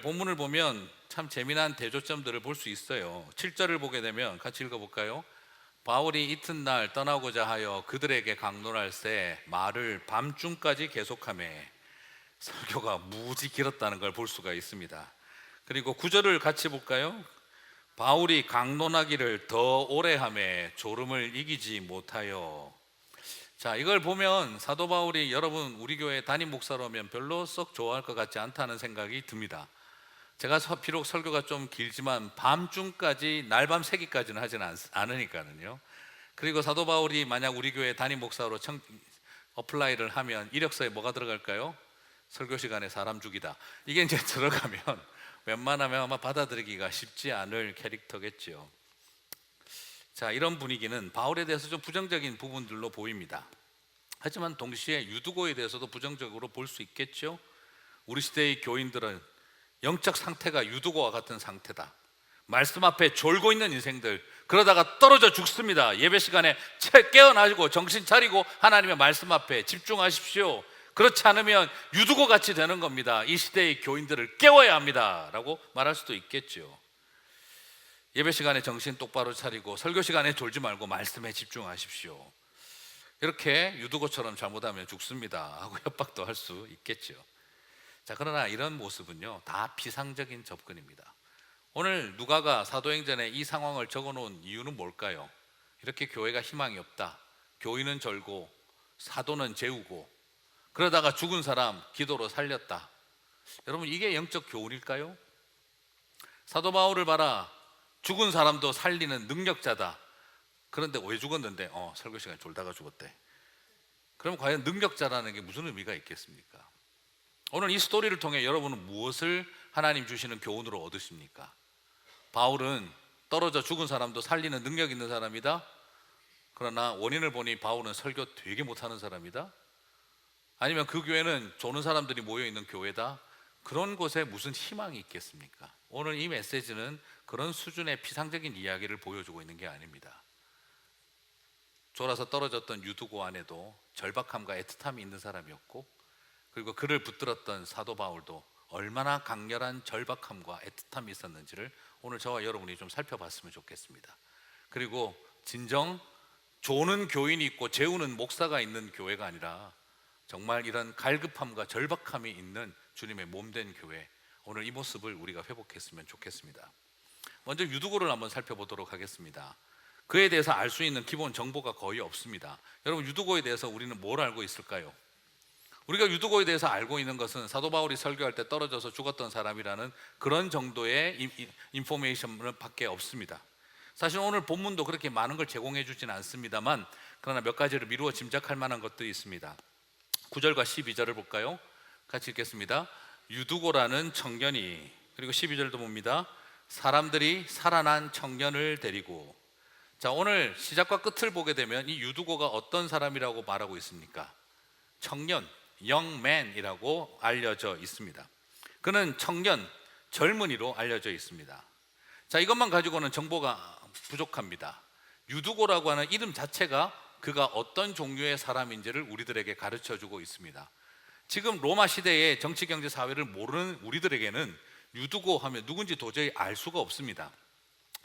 본문을 보면 참 재미난 대조점들을 볼 수 있어요. 7절을 보게 되면 같이 읽어 볼까요? 바울이 이튿날 떠나고자 하여 그들에게 강론할새 말을 밤중까지 계속하매 설교가 무지 길었다는 걸 볼 수가 있습니다. 그리고 구절을 같이 볼까요? 바울이 강론하기를 더 오래 하매 졸음을 이기지 못하여 자 이걸 보면 사도 바울이 여러분 우리 교회 담임 목사라면 별로 썩 좋아할 것 같지 않다는 생각이 듭니다. 제가 서- 비록 설교가 좀 길지만 밤중까지 날밤 새기까지는 하지는 않, 않으니까는요. 그리고 사도 바울이 만약 우리 교회 담임 목사로 청, 어플라이를 하면 이력서에 뭐가 들어갈까요? 설교 시간에 사람 죽이다. 이게 이제 들어가면 웬만하면 아마 받아들이기가 쉽지 않을 캐릭터겠지요. 자, 이런 분위기는 바울에 대해서 좀 부정적인 부분들로 보입니다. 하지만 동시에 유두고에 대해서도 부정적으로 볼 수 있겠죠. 우리 시대의 교인들은 영적 상태가 유두고와 같은 상태다. 말씀 앞에 졸고 있는 인생들 그러다가 떨어져 죽습니다. 예배 시간에 채 깨어나시고 정신 차리고 하나님의 말씀 앞에 집중하십시오. 그렇지 않으면 유두고 같이 되는 겁니다. 이 시대의 교인들을 깨워야 합니다라고 말할 수도 있겠죠. 예배 시간에 정신 똑바로 차리고 설교 시간에 졸지 말고 말씀에 집중하십시오. 이렇게 유두고처럼 잘못하면 죽습니다. 하고 협박도 할 수 있겠죠. 자, 그러나 이런 모습은요, 다 비상적인 접근입니다. 오늘 누가가 사도행전에 이 상황을 적어 놓은 이유는 뭘까요? 이렇게 교회가 희망이 없다. 교인은 절고, 사도는 재우고, 그러다가 죽은 사람 기도로 살렸다. 여러분, 이게 영적 교훈일까요? 사도 바울을 봐라. 죽은 사람도 살리는 능력자다. 그런데 왜 죽었는데? 어, 설교 시간에 졸다가 죽었대. 그럼 과연 능력자라는 게 무슨 의미가 있겠습니까? 오늘 이 스토리를 통해 여러분은 무엇을 하나님 주시는 교훈으로 얻으십니까? 바울은 떨어져 죽은 사람도 살리는 능력 있는 사람이다. 그러나 원인을 보니 바울은 설교 되게 못하는 사람이다. 아니면 그 교회는 조는 사람들이 모여 있는 교회다. 그런 곳에 무슨 희망이 있겠습니까? 오늘 이 메시지는 그런 수준의 피상적인 이야기를 보여주고 있는 게 아닙니다. 졸아서 떨어졌던 유두고 안에도 절박함과 애틋함이 있는 사람이었고 그리고 그를 붙들었던 사도 바울도 얼마나 강렬한 절박함과 애틋함이 있었는지를 오늘 저와 여러분이 좀 살펴봤으면 좋겠습니다. 그리고 진정 조는 교인이 있고 재우는 목사가 있는 교회가 아니라 정말 이런 갈급함과 절박함이 있는 주님의 몸된 교회 오늘 이 모습을 우리가 회복했으면 좋겠습니다. 먼저 유두고를 한번 살펴보도록 하겠습니다. 그에 대해서 알 수 있는 기본 정보가 거의 없습니다. 여러분 유두고에 대해서 우리는 뭘 알고 있을까요? 우리가 유두고에 대해서 알고 있는 것은 사도 바울이 설교할 때 떨어져서 죽었던 사람이라는 그런 정도의 인- 인- 인포메이션을 밖에 없습니다. 사실 오늘 본문도 그렇게 많은 걸 제공해 주진 않습니다만 그러나 몇 가지를 미루어 짐작할 만한 것들이 있습니다. 9절과 12절을 볼까요? 같이 읽겠습니다. 유두고라는 청년이 그리고 12절도 봅니다. 사람들이 살아난 청년을 데리고 자 오늘 시작과 끝을 보게 되면 이 유두고가 어떤 사람이라고 말하고 있습니까? 청년, 영맨이라고 알려져 있습니다. 그는 청년, 젊은이로 알려져 있습니다. 자 이것만 가지고는 정보가 부족합니다. 유두고라고 하는 이름 자체가 그가 어떤 종류의 사람인지를 우리들에게 가르쳐 주고 있습니다. 지금 로마 시대의 정치, 경제, 사회를 모르는 우리들에게는 유두고 하면 누군지 도저히 알 수가 없습니다.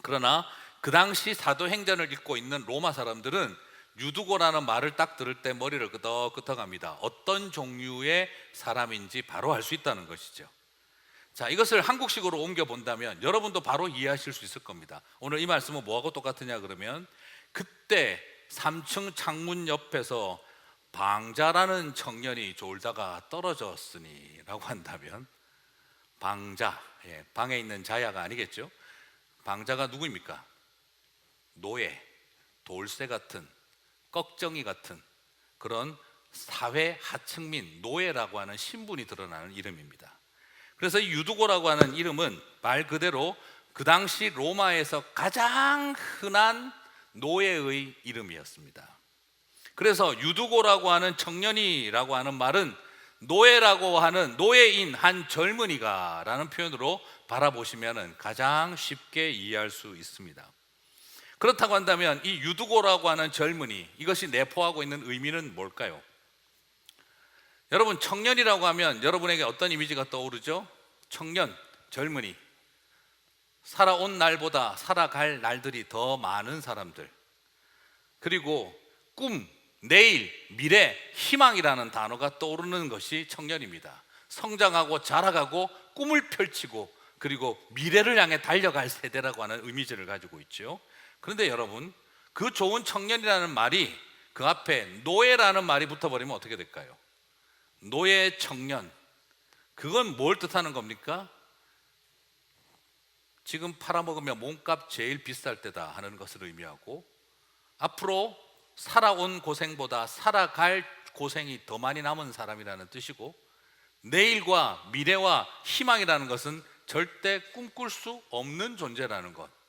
그러나 그 당시 사도행전을 읽고 있는 로마 사람들은 유두고라는 말을 딱 들을 때 머리를 끄덕끄덕합니다. 어떤 종류의 사람인지 바로 알 수 있다는 것이죠. 자, 이것을 한국식으로 옮겨 본다면 여러분도 바로 이해하실 수 있을 겁니다. 오늘 이 말씀은 뭐하고 똑같으냐 그러면 그때 3층 창문 옆에서 방자라는 청년이 졸다가 떨어졌으니라고 한다면 방자, 예, 방에 있는 자야가 아니겠죠? 방자가 누구입니까? 노예, 돌쇠 같은, 꺽정이 같은 그런 사회 하층민 노예라고 하는 신분이 드러나는 이름입니다. 그래서 이 유두고라고 하는 이름은 말 그대로 그 당시 로마에서 가장 흔한 노예의 이름이었습니다. 그래서 유두고라고 하는 청년이라고 하는 말은 노예라고 하는 노예인 한 젊은이가라는 표현으로 바라보시면 가장 쉽게 이해할 수 있습니다. 그렇다고 한다면 이 유두고라고 하는 젊은이 이것이 내포하고 있는 의미는 뭘까요? 여러분 청년이라고 하면 여러분에게 어떤 이미지가 떠오르죠? 청년, 젊은이, 살아온 날보다 살아갈 날들이 더 많은 사람들, 그리고 꿈, 내일, 미래, 희망이라는 단어가 떠오르는 것이 청년입니다. 성장하고 자라가고 꿈을 펼치고 그리고 미래를 향해 달려갈 세대라고 하는 의미를 가지고 있죠. 그런데 여러분, 그 좋은 청년이라는 말이 그 앞에 노예라는 말이 붙어버리면 어떻게 될까요? 노예 청년. 그건 뭘 뜻하는 겁니까? 지금 팔아먹으면 몸값 제일 비쌀 때다 하는 것을 의미하고 앞으로 살아온 고생보다 살아갈 고생이 더 많이 남은 사람이라는 뜻이고 내일과 미래와 희망이라는 것은 절대 꿈꿀 수 없는 존재라는 것.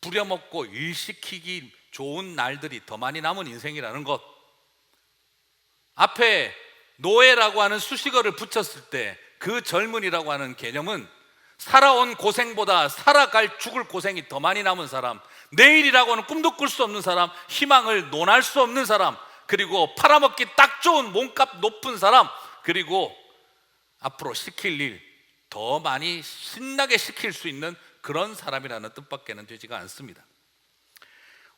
부려먹고 일시키기 좋은 날들이 더 많이 남은 인생이라는 것. 앞에 노예라고 하는 수식어를 붙였을 때 그 젊은이라고 하는 개념은 살아온 고생보다 살아갈 죽을 고생이 더 많이 남은 사람, 내일이라고는 꿈도 꿀 수 없는 사람, 희망을 논할 수 없는 사람, 그리고 팔아먹기 딱 좋은 몸값 높은 사람, 그리고 앞으로 시킬 일 더 많이 신나게 시킬 수 있는 그런 사람이라는 뜻밖에는 되지가 않습니다.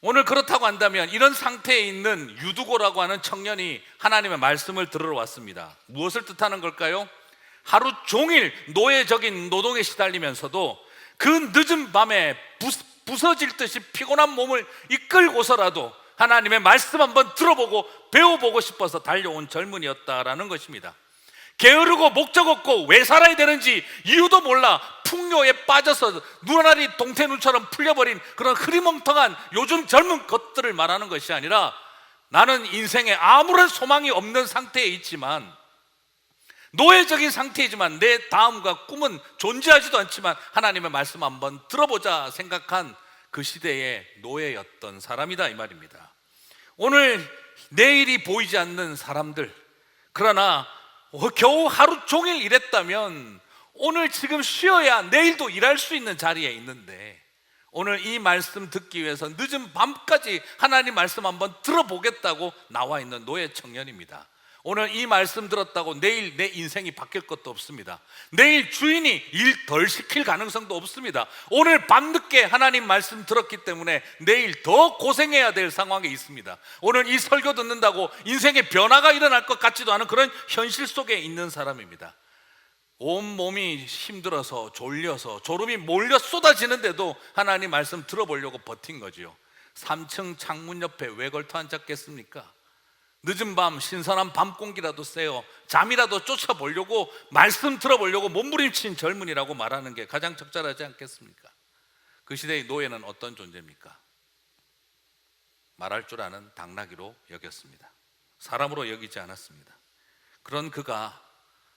오늘 그렇다고 한다면 이런 상태에 있는 유두고라고 하는 청년이 하나님의 말씀을 들으러 왔습니다. 무엇을 뜻하는 걸까요? 하루 종일 노예적인 노동에 시달리면서도 그 늦은 밤에 부서질 듯이 피곤한 몸을 이끌고서라도 하나님의 말씀 한번 들어보고 배워보고 싶어서 달려온 젊은이였다라는 것입니다. 게으르고 목적 없고 왜 살아야 되는지 이유도 몰라 풍요에 빠져서 눈알이 동태 눈처럼 풀려버린 그런 흐리멍텅한 요즘 젊은 것들을 말하는 것이 아니라 나는 인생에 아무런 소망이 없는 상태에 있지만 노예적인 상태이지만 내 다음과 꿈은 존재하지도 않지만 하나님의 말씀 한번 들어보자 생각한 그 시대의 노예였던 사람이다 이 말입니다. 오늘 내일이 보이지 않는 사람들 그러나 겨우 하루 종일 일했다면 오늘 지금 쉬어야 내일도 일할 수 있는 자리에 있는데 오늘 이 말씀 듣기 위해서 늦은 밤까지 하나님 말씀 한번 들어보겠다고 나와 있는 노예 청년입니다. 오늘 이 말씀 들었다고 내일 내 인생이 바뀔 것도 없습니다. 내일 주인이 일 덜 시킬 가능성도 없습니다. 오늘 밤늦게 하나님 말씀 들었기 때문에 내일 더 고생해야 될 상황에 있습니다. 오늘 이 설교 듣는다고 인생의 변화가 일어날 것 같지도 않은 그런 현실 속에 있는 사람입니다. 온 몸이 힘들어서 졸려서 졸음이 몰려 쏟아지는데도 하나님 말씀 들어보려고 버틴 거지요. 3층 창문 옆에 왜 걸터 앉았겠습니까? 늦은 밤 신선한 밤 공기라도 쐬어 잠이라도 쫓아보려고 말씀 들어보려고 몸부림친 젊은이라고 말하는 게 가장 적절하지 않겠습니까? 그 시대의 노예는 어떤 존재입니까? 말할 줄 아는 당나귀로 여겼습니다. 사람으로 여기지 않았습니다. 그런 그가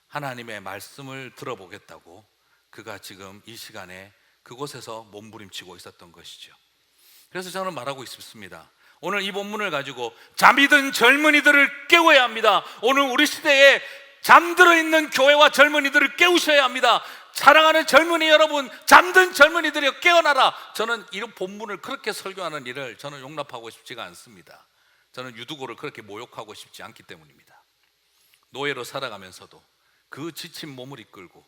하나님의 말씀을 들어보겠다고 그가 지금 이 시간에 그곳에서 몸부림치고 있었던 것이죠. 그래서 저는 말하고 싶습니다. 오늘 이 본문을 가지고 잠이 든 젊은이들을 깨워야 합니다. 오늘 우리 시대에 잠들어 있는 교회와 젊은이들을 깨우셔야 합니다. 사랑하는 젊은이 여러분, 잠든 젊은이들이 깨어나라. 저는 이 본문을 그렇게 설교하는 일을 저는 용납하고 싶지가 않습니다. 저는 유두고를 그렇게 모욕하고 싶지 않기 때문입니다. 노예로 살아가면서도 그 지친 몸을 이끌고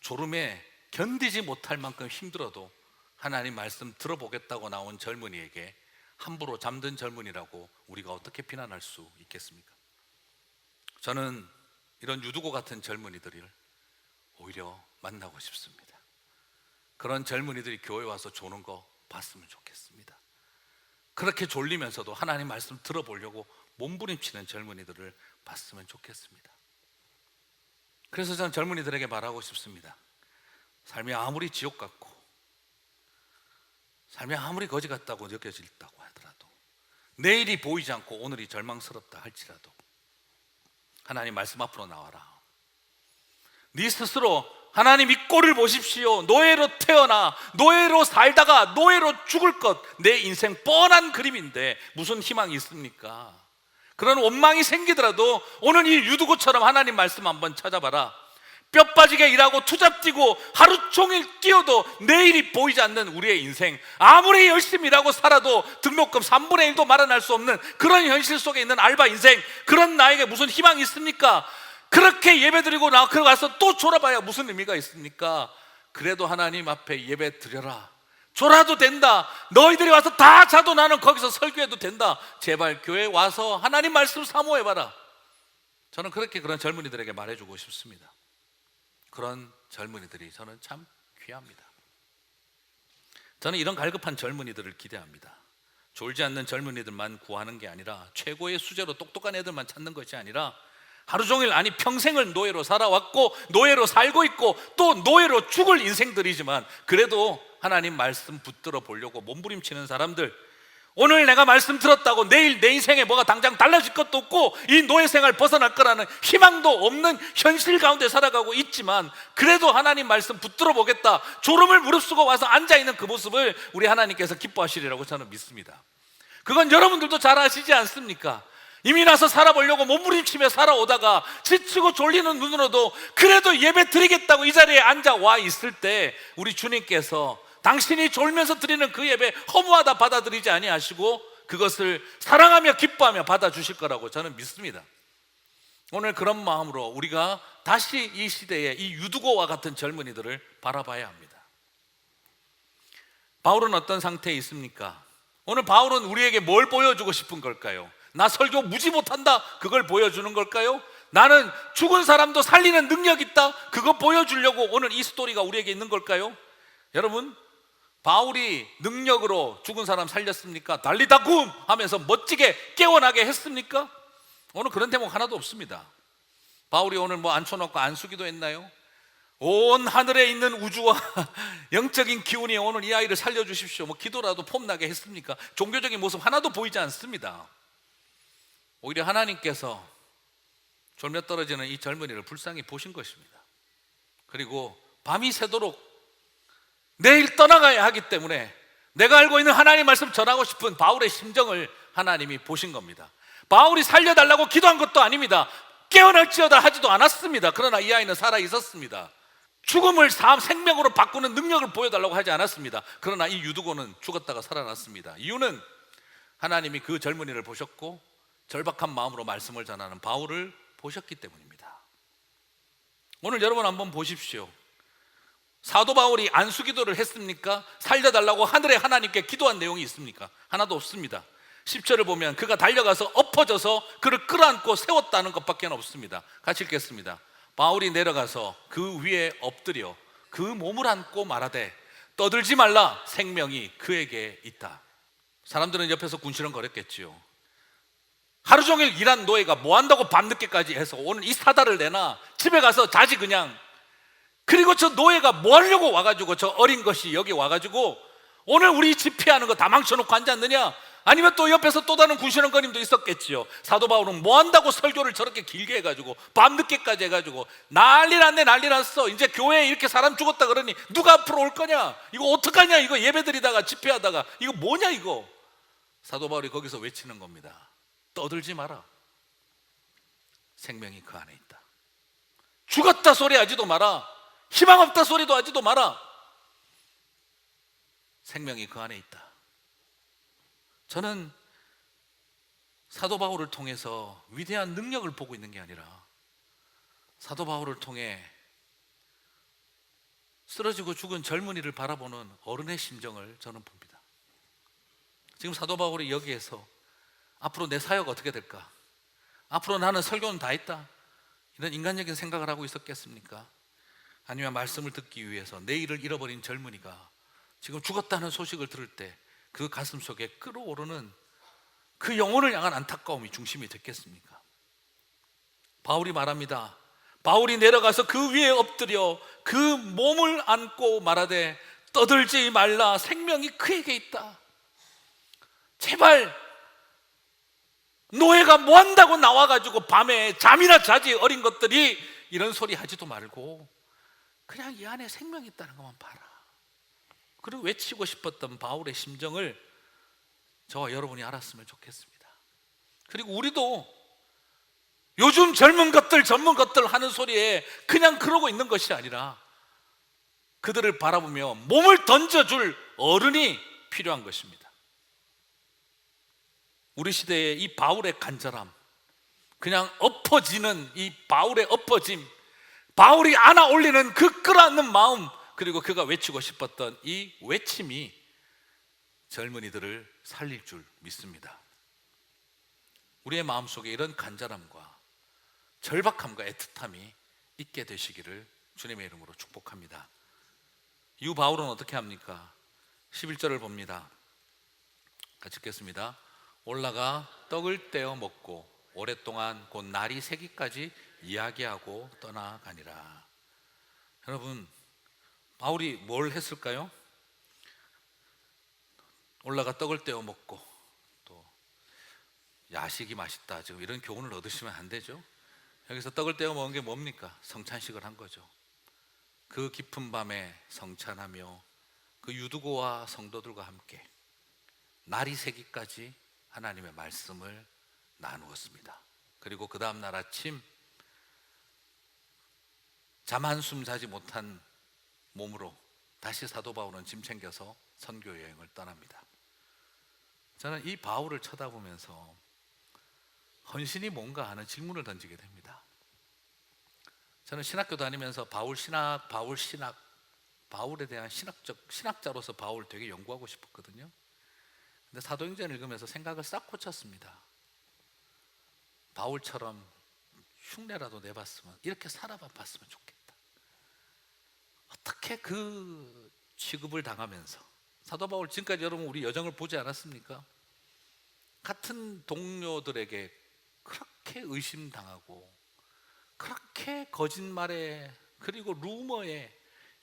졸음에 견디지 못할 만큼 힘들어도 하나님 말씀 들어보겠다고 나온 젊은이에게 함부로 잠든 젊은이라고 우리가 어떻게 비난할 수 있겠습니까? 저는 이런 유두고 같은 젊은이들을 오히려 만나고 싶습니다. 그런 젊은이들이 교회 와서 조는 거 봤으면 좋겠습니다. 그렇게 졸리면서도 하나님 말씀 들어보려고 몸부림치는 젊은이들을 봤으면 좋겠습니다. 그래서 저는 젊은이들에게 말하고 싶습니다. 삶이 아무리 지옥 같고 삶이 아무리 거지 같다고 느껴질다고 하더라도 내일이 보이지 않고 오늘이 절망스럽다 할지라도 하나님 말씀 앞으로 나와라. 네 스스로 하나님 이 꼴을 보십시오. 노예로 태어나 노예로 살다가 노예로 죽을 것 내 인생 뻔한 그림인데 무슨 희망이 있습니까? 그런 원망이 생기더라도 오늘 이 유두고처럼 하나님 말씀 한번 찾아봐라. 뼈 빠지게 일하고 투잡 뛰고 하루 종일 뛰어도 내일이 보이지 않는 우리의 인생 아무리 열심히 일하고 살아도 등록금 3분의 1도 마련할 수 없는 그런 현실 속에 있는 알바 인생 그런 나에게 무슨 희망이 있습니까? 그렇게 예배드리고 나 그러고 가서 또 졸아봐야 무슨 의미가 있습니까? 그래도 하나님 앞에 예배 드려라. 졸아도 된다. 너희들이 와서 다 자도 나는 거기서 설교해도 된다. 제발 교회 와서 하나님 말씀 사모해봐라. 저는 그렇게 그런 젊은이들에게 말해주고 싶습니다. 그런 젊은이들이 저는 참 귀합니다. 저는 이런 갈급한 젊은이들을 기대합니다. 졸지 않는 젊은이들만 구하는 게 아니라 최고의 수제로 똑똑한 애들만 찾는 것이 아니라 하루 종일 아니 평생을 노예로 살아왔고 노예로 살고 있고 또 노예로 죽을 인생들이지만 그래도 하나님 말씀 붙들어 보려고 몸부림치는 사람들 오늘 내가 말씀 들었다고 내일 내 인생에 뭐가 당장 달라질 것도 없고 이 노예 생활 벗어날 거라는 희망도 없는 현실 가운데 살아가고 있지만 그래도 하나님 말씀 붙들어 보겠다 졸음을 무릅쓰고 와서 앉아 있는 그 모습을 우리 하나님께서 기뻐하시리라고 저는 믿습니다. 그건 여러분들도 잘 아시지 않습니까? 이미 나서 살아보려고 몸부림치며 살아오다가 지치고 졸리는 눈으로도 그래도 예배 드리겠다고 이 자리에 앉아 와 있을 때 우리 주님께서 당신이 졸면서 드리는 그 예배 허무하다 받아들이지 아니하시고 그것을 사랑하며 기뻐하며 받아주실 거라고 저는 믿습니다. 오늘 그런 마음으로 우리가 다시 이 시대에 이 유두고와 같은 젊은이들을 바라봐야 합니다. 바울은 어떤 상태에 있습니까? 오늘 바울은 우리에게 뭘 보여주고 싶은 걸까요? 나 설교 무지 못한다. 그걸 보여주는 걸까요? 나는 죽은 사람도 살리는 능력 있다. 그거 보여주려고 오늘 이 스토리가 우리에게 있는 걸까요? 여러분, 바울이 능력으로 죽은 사람 살렸습니까? 달리다 굼 하면서 멋지게 깨어나게 했습니까? 오늘 그런 대목 하나도 없습니다. 바울이 오늘 뭐 앉혀놓고 안수기도 했나요? 온 하늘에 있는 우주와 영적인 기운이 오늘 이 아이를 살려주십시오. 뭐 기도라도 폼나게 했습니까? 종교적인 모습 하나도 보이지 않습니다. 오히려 하나님께서 졸며 떨어지는 이 젊은이를 불쌍히 보신 것입니다. 그리고 밤이 새도록 내일 떠나가야 하기 때문에 내가 알고 있는 하나님 말씀 전하고 싶은 바울의 심정을 하나님이 보신 겁니다. 바울이 살려달라고 기도한 것도 아닙니다. 깨어날지어다 하지도 않았습니다. 그러나 이 아이는 살아 있었습니다. 죽음을 삶, 생명으로 바꾸는 능력을 보여달라고 하지 않았습니다. 그러나 이 유두고는 죽었다가 살아났습니다. 이유는 하나님이 그 젊은이를 보셨고 절박한 마음으로 말씀을 전하는 바울을 보셨기 때문입니다. 오늘 여러분 한번 보십시오. 사도 바울이 안수 기도를 했습니까? 살려달라고 하늘의 하나님께 기도한 내용이 있습니까? 하나도 없습니다. 10절을 보면 그가 달려가서 엎어져서 그를 끌어안고 세웠다는 것밖에 없습니다. 같이 읽겠습니다. 바울이 내려가서 그 위에 엎드려 그 몸을 안고 말하되 떠들지 말라 생명이 그에게 있다. 사람들은 옆에서 군시렁거렸겠지요. 하루 종일 일한 노예가 뭐 한다고 밤늦게까지 해서 오늘 이 사다를 내나 집에 가서 자지 그냥 그리고 저 노예가 뭐 하려고 와가지고 저 어린 것이 여기 와가지고 오늘 우리 집회하는 거 다 망쳐놓고 앉았느냐? 아니면 또 옆에서 또 다른 군시렁거림도 있었겠지요. 사도 바울은 뭐 한다고 설교를 저렇게 길게 해가지고 밤늦게까지 해가지고 난리 났네 난리 났어. 이제 교회에 이렇게 사람 죽었다 그러니 누가 앞으로 올 거냐? 이거 어떡하냐? 이거 예배드리다가 집회하다가 이거 뭐냐 이거? 사도 바울이 거기서 외치는 겁니다. 떠들지 마라. 생명이 그 안에 있다. 죽었다 소리 하지도 마라. 희망 없다 소리도 하지도 마라. 생명이 그 안에 있다. 저는 사도 바울을 통해서 위대한 능력을 보고 있는 게 아니라 사도 바울을 통해 쓰러지고 죽은 젊은이를 바라보는 어른의 심정을 저는 봅니다. 지금 사도 바울이 여기에서 앞으로 내 사역 어떻게 될까? 앞으로 나는 설교는 다 했다. 이런 인간적인 생각을 하고 있었겠습니까? 아니면 말씀을 듣기 위해서 내일을 잃어버린 젊은이가 지금 죽었다는 소식을 들을 때 그 가슴 속에 끓어오르는 그 영혼을 향한 안타까움이 중심이 됐겠습니까? 바울이 말합니다. 바울이 내려가서 그 위에 엎드려 그 몸을 안고 말하되 떠들지 말라 생명이 그에게 있다. 제발 노예가 뭐 한다고 나와가지고 밤에 잠이나 자지 어린 것들이 이런 소리 하지도 말고 그냥 이 안에 생명이 있다는 것만 봐라. 그리고 외치고 싶었던 바울의 심정을 저와 여러분이 알았으면 좋겠습니다. 그리고 우리도 요즘 젊은 것들, 젊은 것들 하는 소리에 그냥 그러고 있는 것이 아니라 그들을 바라보며 몸을 던져줄 어른이 필요한 것입니다. 우리 시대의 이 바울의 간절함, 그냥 엎어지는 이 바울의 엎어짐, 바울이 안아 올리는 그 끌어안는 마음, 그리고 그가 외치고 싶었던 이 외침이 젊은이들을 살릴 줄 믿습니다. 우리의 마음속에 이런 간절함과 절박함과 애틋함이 있게 되시기를 주님의 이름으로 축복합니다. 이후 바울은 어떻게 합니까? 11절을 봅니다. 같이 읽겠습니다. 올라가 떡을 떼어 먹고 오랫동안 곧 날이 새기까지 이야기하고 떠나가니라. 여러분, 바울이 뭘 했을까요? 올라가 떡을 떼어 먹고 또 야식이 맛있다. 지금 이런 교훈을 얻으시면 안 되죠. 여기서 떡을 떼어 먹은 게 뭡니까? 성찬식을 한 거죠. 그 깊은 밤에 성찬하며 그 유두고와 성도들과 함께 날이 새기까지 하나님의 말씀을 나누었습니다. 그리고 그 다음 날 아침 잠 한숨 자지 못한 몸으로 다시 사도 바울은 짐 챙겨서 선교 여행을 떠납니다. 저는 이 바울을 쳐다보면서 헌신이 뭔가 하는 질문을 던지게 됩니다. 저는 신학교 다니면서 바울 신학, 바울 신학, 바울에 대한 신학적 신학자로서 바울 되게 연구하고 싶었거든요. 근데 사도행전 읽으면서 생각을 싹 고쳤습니다. 바울처럼 흉내라도 내봤으면 이렇게 살아봤으면 좋겠다. 어떻게 그 취급을 당하면서 사도 바울 지금까지 여러분 우리 여정을 보지 않았습니까? 같은 동료들에게 그렇게 의심당하고 그렇게 거짓말에 그리고 루머에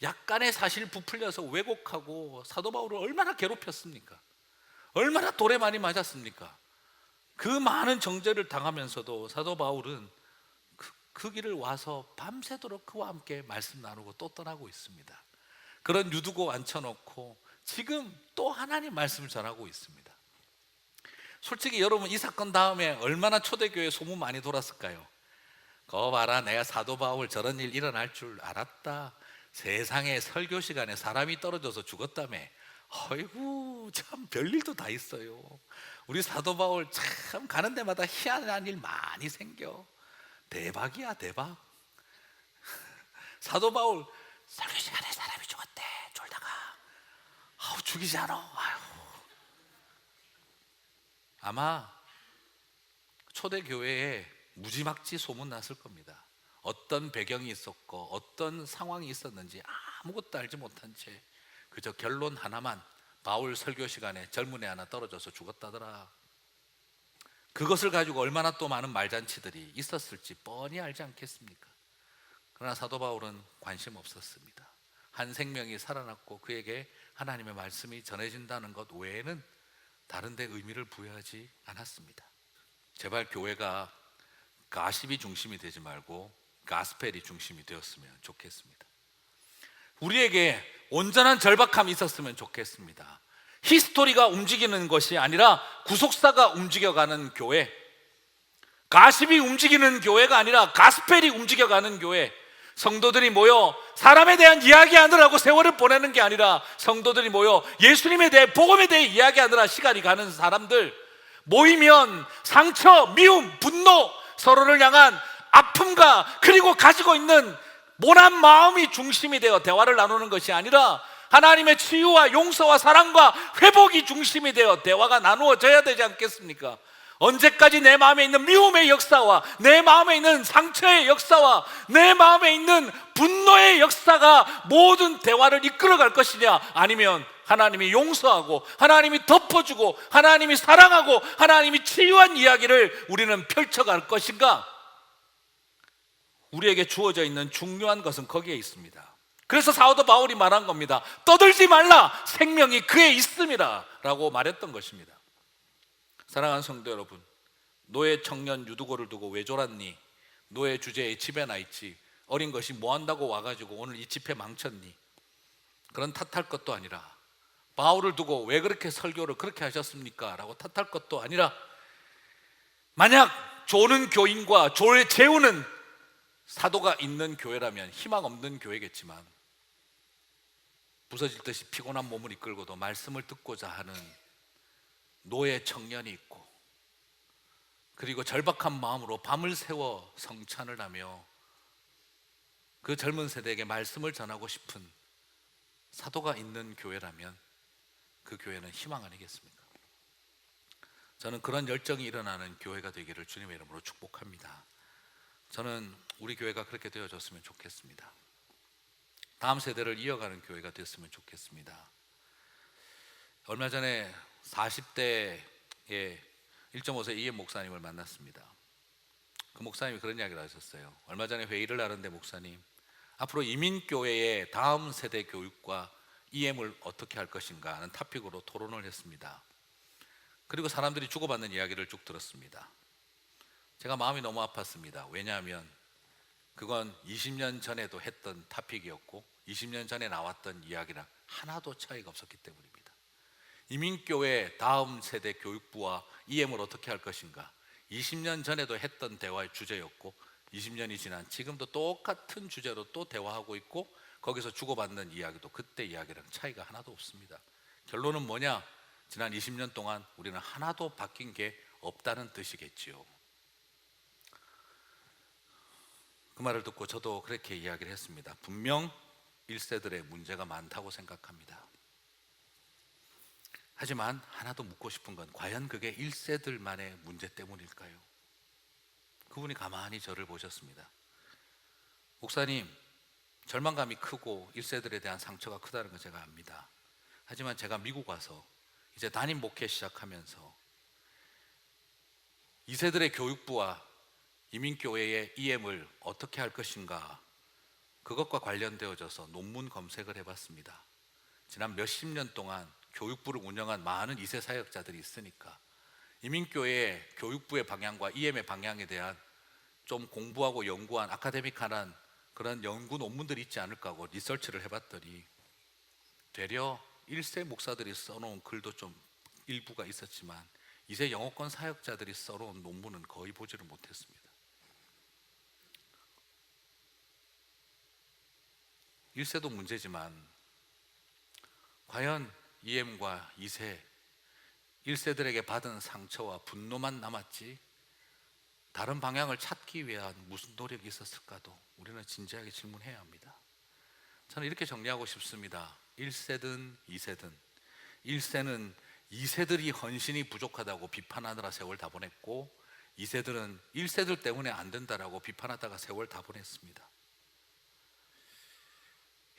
약간의 사실 부풀려서 왜곡하고 사도 바울을 얼마나 괴롭혔습니까? 얼마나 돌에 많이 맞았습니까? 그 많은 정죄를 당하면서도 사도 바울은 그, 그 길을 와서 밤새도록 그와 함께 말씀 나누고 또 떠나고 있습니다. 그런 유두고 앉혀놓고 지금 또 하나님 말씀을 전하고 있습니다. 솔직히 여러분 이 사건 다음에 얼마나 초대교회 소문 많이 돌았을까요? 거 봐라 내가 사도 바울 저런 일 일어날 줄 알았다. 세상에 설교 시간에 사람이 떨어져서 죽었다며. 어이구 참 별일도 다 있어요. 우리 사도 바울 참 가는 데마다 희한한 일 많이 생겨. 대박이야 대박. 사도 바울 설교 시간에 사람이 죽었대 졸다가 아우 죽이지 않아. 아유. 아마 초대 교회에 무지막지 소문 났을 겁니다. 어떤 배경이 있었고 어떤 상황이 있었는지 아무것도 알지 못한 채 그저 결론 하나만 바울 설교 시간에 젊은 애 하나 떨어져서 죽었다더라. 그것을 가지고 얼마나 또 많은 말잔치들이 있었을지 뻔히 알지 않겠습니까? 그러나 사도 바울은 관심 없었습니다. 한 생명이 살아났고 그에게 하나님의 말씀이 전해진다는 것 외에는 다른 데 의미를 부여하지 않았습니다. 제발 교회가 가십이 중심이 되지 말고 가스펠이 중심이 되었으면 좋겠습니다. 우리에게 온전한 절박함이 있었으면 좋겠습니다. 히스토리가 움직이는 것이 아니라 구속사가 움직여가는 교회, 가십이 움직이는 교회가 아니라 가스펠이 움직여가는 교회, 성도들이 모여 사람에 대한 이야기하느라고 세월을 보내는 게 아니라 성도들이 모여 예수님에 대해 복음에 대해 이야기하느라 시간이 가는 사람들 모이면 상처, 미움, 분노, 서로를 향한 아픔과 그리고 가지고 있는 모난 마음이 중심이 되어 대화를 나누는 것이 아니라 하나님의 치유와 용서와 사랑과 회복이 중심이 되어 대화가 나누어져야 되지 않겠습니까? 언제까지 내 마음에 있는 미움의 역사와 내 마음에 있는 상처의 역사와 내 마음에 있는 분노의 역사가 모든 대화를 이끌어 갈 것이냐 아니면 하나님이 용서하고 하나님이 덮어주고 하나님이 사랑하고 하나님이 치유한 이야기를 우리는 펼쳐갈 것인가? 우리에게 주어져 있는 중요한 것은 거기에 있습니다. 그래서 사도 바울이 말한 겁니다. 떠들지 말라. 생명이 그에 있음이라. 라고 말했던 것입니다. 사랑하는 성도 여러분, 노예 청년 유두고를 두고 왜 졸았니? 노예 주제에 집에 나 있지. 어린 것이 뭐 한다고 와가지고 오늘 이 집회 망쳤니? 그런 탓할 것도 아니라 바울을 두고 왜 그렇게 설교를 그렇게 하셨습니까? 라고 탓할 것도 아니라 만약 조는 교인과 조를 재우는 사도가 있는 교회라면 희망 없는 교회겠지만 부서질 듯이 피곤한 몸을 이끌고도 말씀을 듣고자 하는 노예 청년이 있고 그리고 절박한 마음으로 밤을 새워 성찬을 하며 그 젊은 세대에게 말씀을 전하고 싶은 사도가 있는 교회라면 그 교회는 희망 아니겠습니까? 저는 그런 열정이 일어나는 교회가 되기를 주님의 이름으로 축복합니다. 저는 우리 교회가 그렇게 되어졌으면 좋겠습니다. 다음 세대를 이어가는 교회가 됐으면 좋겠습니다. 얼마 전에 40대의 1.5세 이해 목사님을 만났습니다. 그 목사님이 그런 이야기를 하셨어요. 얼마 전에 회의를 하는데 목사님, 앞으로 이민교회의 다음 세대 교육과 EM을 어떻게 할 것인가 하는 토픽으로 토론을 했습니다. 그리고 사람들이 주고받는 이야기를 쭉 들었습니다. 제가 마음이 너무 아팠습니다. 왜냐하면 그건 20년 전에도 했던 토픽이었고 20년 전에 나왔던 이야기랑 하나도 차이가 없었기 때문입니다. 이민교회 다음 세대 교육부와 EM을 어떻게 할 것인가 20년 전에도 했던 대화의 주제였고 20년이 지난 지금도 똑같은 주제로 또 대화하고 있고 거기서 주고받는 이야기도 그때 이야기랑 차이가 하나도 없습니다. 결론은 뭐냐? 지난 20년 동안 우리는 하나도 바뀐 게 없다는 뜻이겠지요. 그 말을 듣고 저도 그렇게 이야기를 했습니다. 분명 1세들의 문제가 많다고 생각합니다. 하지만 하나도 묻고 싶은 건 과연 그게 1세들만의 문제 때문일까요? 그분이 가만히 저를 보셨습니다. 목사님, 절망감이 크고 1세들에 대한 상처가 크다는 걸 제가 압니다. 하지만 제가 미국 와서 이제 담임 목회 시작하면서 2세들의 교육부와 이민교회의 EM을 어떻게 할 것인가 그것과 관련되어져서 논문 검색을 해봤습니다. 지난 몇십 년 동안 교육부를 운영한 많은 2세 사역자들이 있으니까 이민교회의 교육부의 방향과 EM의 방향에 대한 좀 공부하고 연구한 아카데믹한 그런 연구 논문들이 있지 않을까 하고 리서치를 해봤더니 되려 1세 목사들이 써놓은 글도 좀 일부가 있었지만 2세 영어권 사역자들이 써놓은 논문은 거의 보지를 못했습니다. 1세도 문제지만 과연 EM과 2세 1세들에게 받은 상처와 분노만 남았지 다른 방향을 찾기 위한 무슨 노력이 있었을까도 우리는 진지하게 질문해야 합니다. 저는 이렇게 정리하고 싶습니다. 1세든 2세든 1세는 2세들이 헌신이 부족하다고 비판하느라 세월 다 보냈고 2세들은 1세들 때문에 안 된다라고 비판하다가 세월 다 보냈습니다.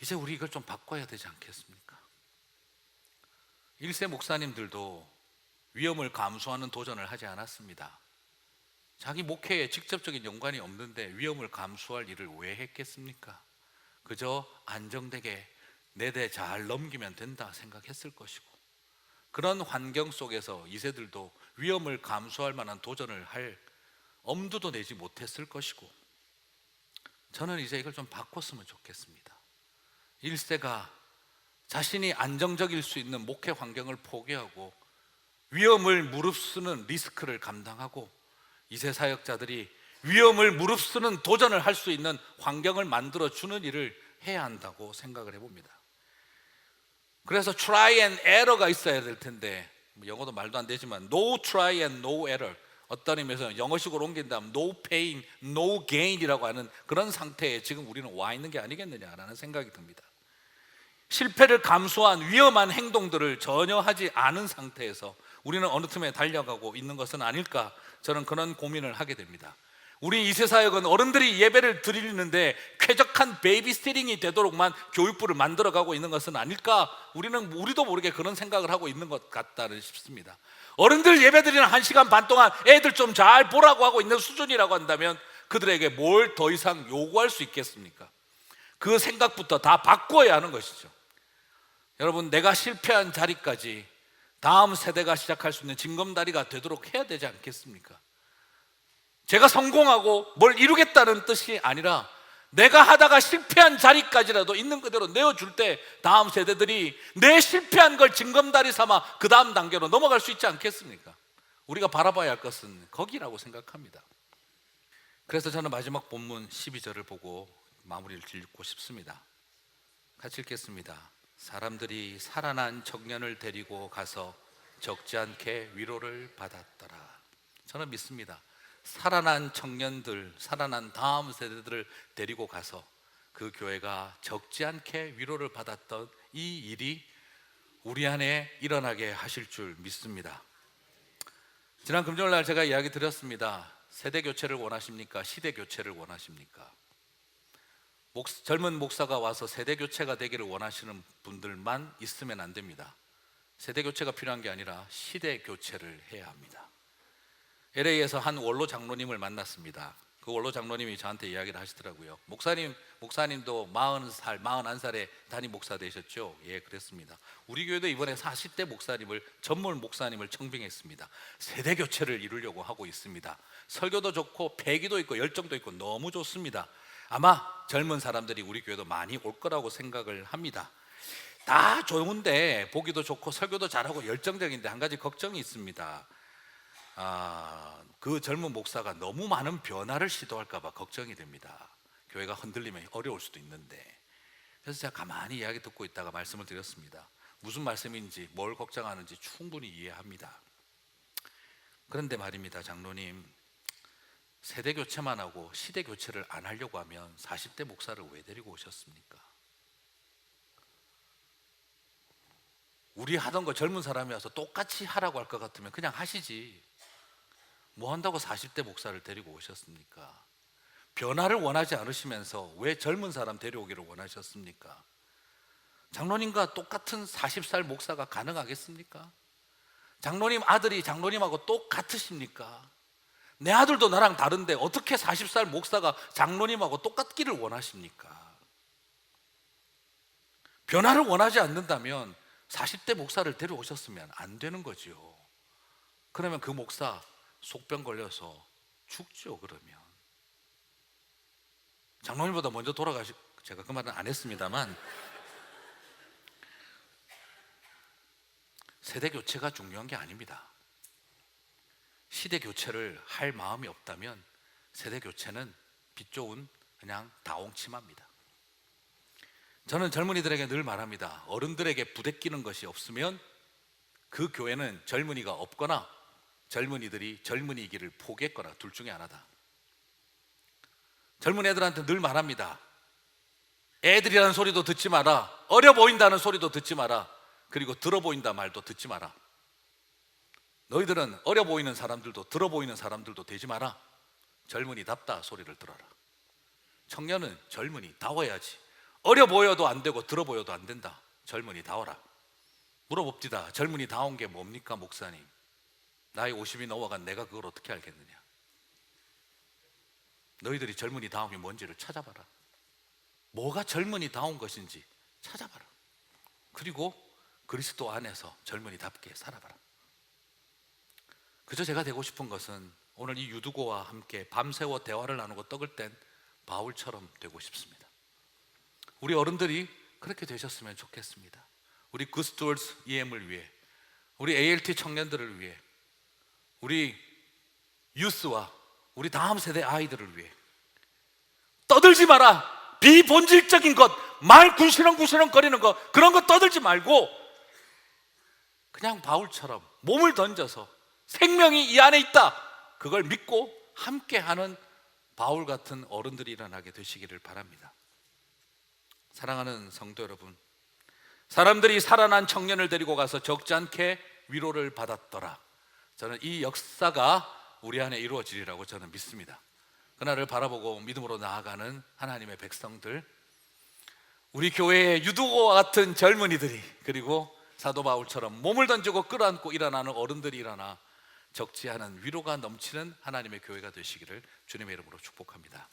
이제 우리 이걸 좀 바꿔야 되지 않겠습니까? 1세 목사님들도 위험을 감수하는 도전을 하지 않았습니다. 자기 목회에 직접적인 연관이 없는데 위험을 감수할 일을 왜 했겠습니까? 그저 안정되게 내 대 잘 넘기면 된다 생각했을 것이고 그런 환경 속에서 이세들도 위험을 감수할 만한 도전을 할 엄두도 내지 못했을 것이고 저는 이제 이걸 좀 바꿨으면 좋겠습니다. 1세가 자신이 안정적일 수 있는 목회 환경을 포기하고 위험을 무릅쓰는 리스크를 감당하고 이세 사역자들이 위험을 무릅쓰는 도전을 할 수 있는 환경을 만들어 주는 일을 해야 한다고 생각을 해봅니다. 그래서 try and error가 있어야 될 텐데 뭐 영어도 말도 안 되지만 no try and no error 어떤 의미에서 영어식으로 옮긴다면 no pain, no gain이라고 하는 그런 상태에 지금 우리는 와 있는 게 아니겠느냐라는 생각이 듭니다. 실패를 감수한 위험한 행동들을 전혀 하지 않은 상태에서 우리는 어느 틈에 달려가고 있는 것은 아닐까 저는 그런 고민을 하게 됩니다. 우리 이세 사역은 어른들이 예배를 드리는데 쾌적한 베이비 스티링이 되도록만 교육부를 만들어가고 있는 것은 아닐까? 우리는 우리도 모르게 그런 생각을 하고 있는 것 같다는 싶습니다. 어른들 예배 드리는 한 시간 반 동안 애들 좀 잘 보라고 하고 있는 수준이라고 한다면 그들에게 뭘 더 이상 요구할 수 있겠습니까? 그 생각부터 다 바꿔야 하는 것이죠. 여러분, 내가 실패한 자리까지 다음 세대가 시작할 수 있는 징검다리가 되도록 해야 되지 않겠습니까? 제가 성공하고 뭘 이루겠다는 뜻이 아니라 내가 하다가 실패한 자리까지라도 있는 그대로 내어줄 때 다음 세대들이 내 실패한 걸 징검다리 삼아 그 다음 단계로 넘어갈 수 있지 않겠습니까? 우리가 바라봐야 할 것은 거기라고 생각합니다. 그래서 저는 마지막 본문 12절을 보고 마무리를 짓고 싶습니다. 같이 읽겠습니다. 사람들이 살아난 청년을 데리고 가서 적지 않게 위로를 받았더라. 저는 믿습니다. 살아난 청년들, 살아난 다음 세대들을 데리고 가서 그 교회가 적지 않게 위로를 받았던 이 일이 우리 안에 일어나게 하실 줄 믿습니다. 지난 금요일 날 제가 이야기 드렸습니다. 세대 교체를 원하십니까? 시대 교체를 원하십니까? 목, 젊은 목사가 와서 세대 교체가 되기를 원하시는 분들만 있으면 안 됩니다. 세대 교체가 필요한 게 아니라 시대 교체를 해야 합니다. LA에서 한 원로 장로님을 만났습니다. 그 원로 장로님이 저한테 이야기를 하시더라고요. 목사님, 목사님도 40살, 41살에 담임 목사 되셨죠? 예, 그랬습니다. 우리 교회도 이번에 40대 목사님을 전문 목사님을 청빙했습니다. 세대 교체를 이루려고 하고 있습니다. 설교도 좋고 패기도 있고 열정도 있고 너무 좋습니다. 아마 젊은 사람들이 우리 교회도 많이 올 거라고 생각을 합니다. 다 좋은데 보기도 좋고 설교도 잘하고 열정적인데 한 가지 걱정이 있습니다. 아, 그 젊은 목사가 너무 많은 변화를 시도할까봐 걱정이 됩니다. 교회가 흔들리면 어려울 수도 있는데. 그래서 제가 가만히 이야기 듣고 있다가 말씀을 드렸습니다. 무슨 말씀인지 뭘 걱정하는지 충분히 이해합니다. 그런데 말입니다, 장로님. 세대 교체만 하고 시대 교체를 안 하려고 하면 40대 목사를 왜 데리고 오셨습니까? 우리 하던 거 젊은 사람이 와서 똑같이 하라고 할 것 같으면 그냥 하시지. 뭐 한다고 40대 목사를 데리고 오셨습니까? 변화를 원하지 않으시면서 왜 젊은 사람 데려오기를 원하셨습니까? 장로님과 똑같은 40살 목사가 가능하겠습니까? 장로님 아들이 장로님하고 똑같으십니까? 내 아들도 나랑 다른데 어떻게 40살 목사가 장로님하고 똑같기를 원하십니까? 변화를 원하지 않는다면 40대 목사를 데려오셨으면 안 되는 거죠. 그러면 그 목사 속병 걸려서 죽죠, 그러면. 장로님보다 먼저 돌아가시, 제가 그 말은 안 했습니다만, 세대 교체가 중요한 게 아닙니다. 시대 교체를 할 마음이 없다면 세대 교체는 빛 좋은 그냥 다홍치마입니다. 저는 젊은이들에게 늘 말합니다. 어른들에게 부대끼는 것이 없으면 그 교회는 젊은이가 없거나 젊은이들이 젊은이기를 포기했거나 둘 중에 하나다. 젊은 애들한테 늘 말합니다. 애들이라는 소리도 듣지 마라. 어려 보인다는 소리도 듣지 마라. 그리고 들어 보인다 말도 듣지 마라. 너희들은 어려 보이는 사람들도 들어 보이는 사람들도 되지 마라. 젊은이답다 소리를 들어라. 청년은 젊은이다워야지. 어려 보여도 안 되고 들어 보여도 안 된다. 젊은이다워라. 물어봅디다. 젊은이다운 게 뭡니까 목사님? 나이 50이 넘어간 내가 그걸 어떻게 알겠느냐? 너희들이 젊은이다움이 뭔지를 찾아봐라. 뭐가 젊은이다운 것인지 찾아봐라. 그리고 그리스도 안에서 젊은이답게 살아봐라. 그저 제가 되고 싶은 것은 오늘 이 유두고와 함께 밤새워 대화를 나누고 떡을 뗀 바울처럼 되고 싶습니다. 우리 어른들이 그렇게 되셨으면 좋겠습니다. 우리 구스투얼스 EM을 위해, 우리 ALT 청년들을 위해, 우리 유스와 우리 다음 세대 아이들을 위해 떠들지 마라. 비본질적인 것, 말 군시렁군시렁 거리는 것 그런 거 떠들지 말고 그냥 바울처럼 몸을 던져서 생명이 이 안에 있다. 그걸 믿고 함께하는 바울 같은 어른들이 일어나게 되시기를 바랍니다. 사랑하는 성도 여러분, 사람들이 살아난 청년을 데리고 가서 적지 않게 위로를 받았더라. 저는 이 역사가 우리 안에 이루어지리라고 저는 믿습니다. 그날을 바라보고 믿음으로 나아가는 하나님의 백성들, 우리 교회의 유두고와 같은 젊은이들이 그리고 사도 바울처럼 몸을 던지고 끌어안고 일어나는 어른들이 일어나 적지 않은 위로가 넘치는 하나님의 교회가 되시기를 주님의 이름으로 축복합니다.